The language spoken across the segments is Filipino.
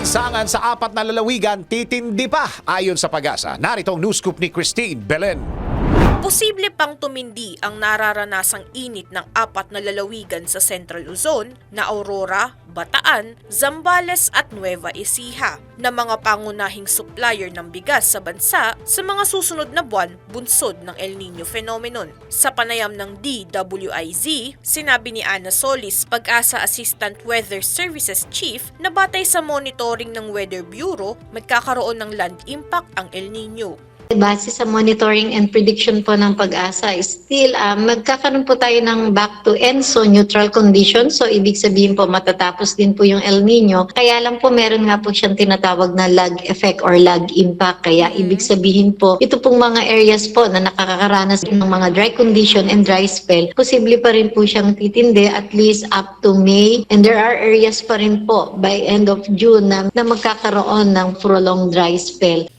alinsangan sa apat na lalawigan titindi pa ayon sa pag-asa. Narito ang news scoop ni Christine Belen. Posible pang tumindi ang nararanasang init ng apat na lalawigan sa Central Luzon na Aurora, Bataan, Zambales at Nueva Ecija na mga pangunahing supplier ng bigas sa bansa sa mga susunod na buwan bunsod ng El Nino phenomenon. Sa panayam ng DWIZ, sinabi ni Ana Solis, Pag-asa Assistant Weather Services Chief, na batay sa monitoring ng Weather Bureau, magkakaroon ng land impact ang El Nino. Base sa monitoring and prediction po ng pag-asa, still uh, magkakaroon po tayo ng back to ENSO neutral condition. So ibig sabihin po matatapos din po yung El Nino. Kaya lang po meron nga po siyang tinatawag na lag effect or lag impact. Kaya ibig sabihin po ito pong mga areas po na nakakaranas ng mga dry condition and dry spell, posible pa rin po siyang titindi at least up to May. And there are areas pa rin po by end of June na, na magkakaroon ng prolonged dry spell.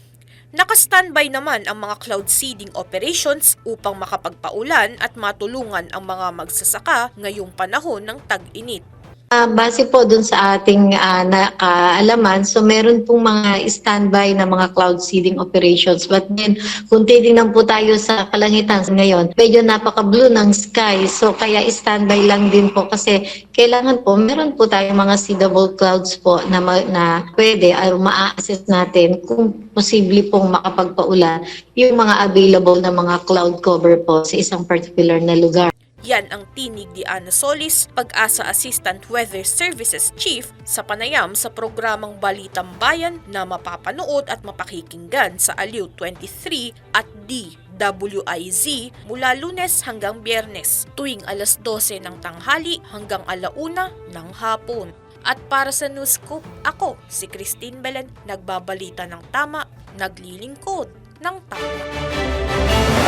Naka-standby naman ang mga cloud seeding operations upang makapagpaulan at matulungan ang mga magsasaka ngayong panahon ng tag-init. Ah, base po dun sa ating ah, nakaalaman, so meron pong mga standby na mga cloud seeding operations. But then, kung titingnan po tayo sa kalangitan ngayon, medyo napaka-blue ng sky. So kaya standby lang din po kasi kailangan po, meron po tayong mga seedable clouds po na, ma- na pwede ay ma-assess natin kung posible pong makapagpaulan yung mga available na mga cloud cover po sa isang particular na lugar. Yan ang tinig ni Ana Solis, Pag-asa Assistant Weather Services Chief sa panayam sa programang Balitang Bayan na mapapanood at mapakikinggan sa Aliw 23 at DWIZ mula lunes hanggang biyernes tuwing alas 12 ng tanghali hanggang alauna ng hapon. At para sa News Scoop, ako, si Christine Belen, nagbabalita ng tama, naglilingkod ng tama.